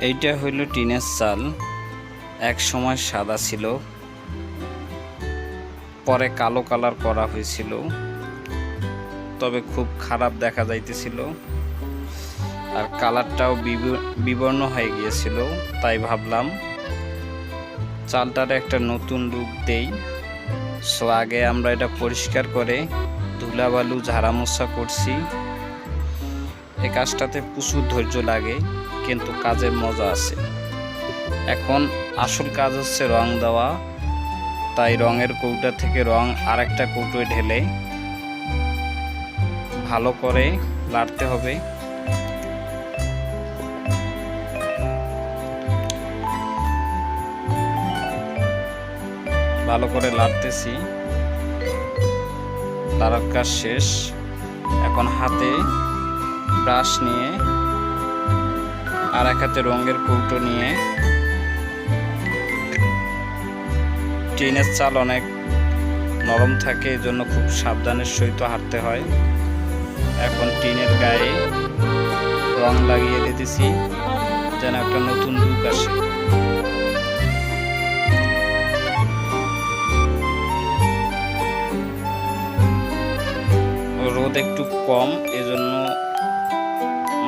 এইটা হইল টিনের চাল। এক সময় সাদা ছিল। পরে কালো কালার করা হয়েছিল। তবে খুব খারাপ দেখা যাইতেছিল। আর কালারটাও বিব- বিবর্ণ হয়ে গিয়েছিল, তাই ভাবলাম চালটার একটা নতুন রূপ দেই। সো আগে আমরা এটা পরিষ্কার করে ধুলাবালু, ঝাড়ামোছা করছি। এই কাজটাতে প্রচুর ধৈর্য লাগে। কিন্তু কাজের মজা আছে। এখন আসল কাজ হচ্ছে রং দেওয়া। তাই রঙের কৌটা থেকে রং আরেকটা কৌটোয় ঢেলে ভালো করে লাড়তে হবে। ভালো করে লাড়তেছি। লাড়ার কাজ শেষ। এখন হাতে ব্রাশ নিয়ে আর এক হাতে রঙের কৌটো নিয়ে টিনের চাল অনেক নরম থাকে এই জন্য খুব সাবধানের সহিত হাঁটতে হয়। এখন টিনের গায়ে রং লাগিয়ে দিতেছি, যেন একটা নতুন লুক আসে। রোদ একটু কম, এজন্য